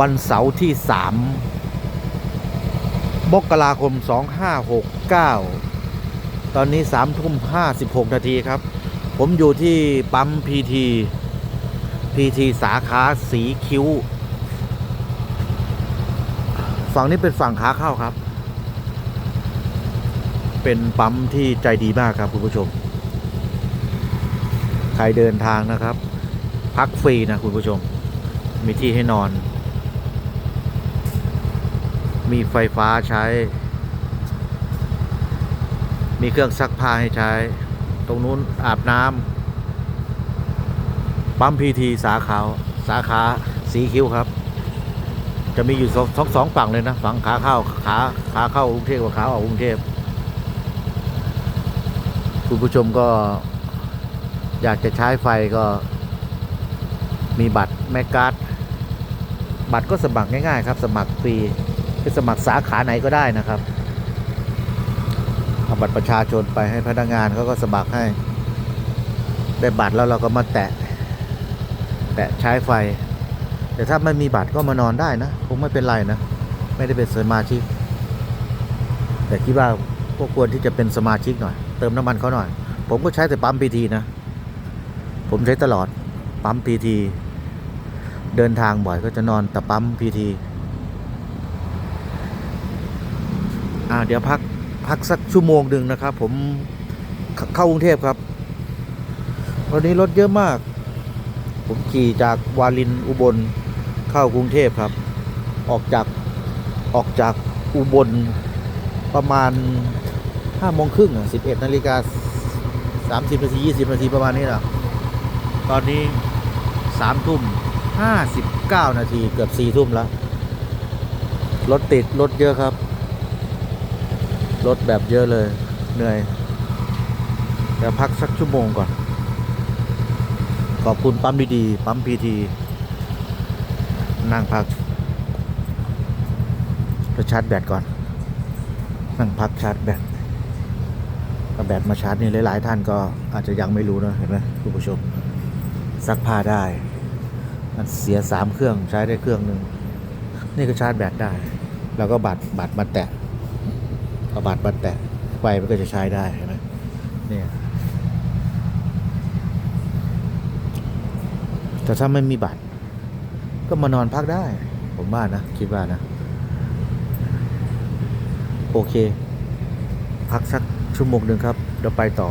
วันเสาร์ที่สามมกราคม 2569 ตอนนี้สามทุ่มห้าสิบหกนาทีครับ ผมอยู่ที่ปั๊มพีทีพีทีสาขาสีคิ้ว ฝั่งนี้เป็นฝั่งขาเข้าครับ เป็นปั๊มที่ใจดีมากครับคุณผู้ชม ใครเดินทางนะครับ พักฟรีนะคุณผู้ชมมีที่ให้นอน มีไฟฟ้าใช้ มีเครื่องซักผ้าให้ใช้ ตรงนู้นอาบน้ำปั๊มพีทีสาขาสาขาสีคิ้วครับ จะมีอยู่สองสองสองฝั่งเลยนะ ฝั่งขาเข้าขาขาเข้ากรุงเทพกับขาออกกรุงเทพคุณผู้ชมก็อยากจะใช้ไฟก็มีบัตรแมกการ์ดบัตรก็สมัครง่ายๆครับ สมัครฟรี ไปสมัครสาขาไหนก็ได้นะครับเอาบัตรประชาชนไปให้พนักงานเขาก็สมัครให้ ได้บัตรแล้วเราก็มาแตะ แตะใช้ไฟ แต่ถ้าไม่มีบัตรก็มานอนได้นะคงไม่เป็นไรนะ ไม่ได้เป็นสมาชิก แต่คิดว่าพวกควรที่จะเป็นสมาชิกหน่อย เติมน้ำมันเขาหน่อย ผมก็ใช้แต่ปั๊มพีทีนะ ผมใช้ตลอดปั๊มพีทีเดินทางบ่อยก็จะนอนแต่ปั๊มพีที อ่าเดี๋ยวพักพักสักชั่วโมงหนึ่งนะครับ ผมเข้ากรุงเทพครับ วันนี้รถเยอะมาก ผมขี่จากวาลินอุบลเข้ากรุงเทพครับ ออกจากออกจากอุบลประมาณห้าโมงครึ่งสิบเอ็ดนาฬิกาสามสิบนาทียี่สิบนาทีประมาณนี้แหละตอนนี้สามทุ่มห้าสิบเก้านาทีเกือบสี่ทุ่มแล้ว รถติด รถเยอะครับ รถแบบเยอะเลย เหนื่อยเดี๋ยวพักสักชั่วโมงก่อน ขอบคุณปั๊มดีๆ ปั๊มพีทีนั่งพักจะชาร์จแบตก่อน นั่งพักชาร์จแบตเอาแบตมาชาร์จนี่หลาย ๆ ท่านก็อาจจะยังไม่รู้นะเห็นไหมคุณผู้ชมซักผ้าได้ มันเสียสามเครื่องใช้ได้เครื่องหนึ่งนี่ก็ชาร์จแบตได้ แล้วก็บัตรบัตรมาแตะ ประบาดบันแตะไฟมันก็จะใช้ได้เห็นไหมเนี่ยแต่ถ้าไม่มีบัตร ก็มานอนพักได้ ผมว่านะ คิดว่านะ โอเค พักสักชั่วโมงหนึ่งครับเดี๋ยวไปต่อ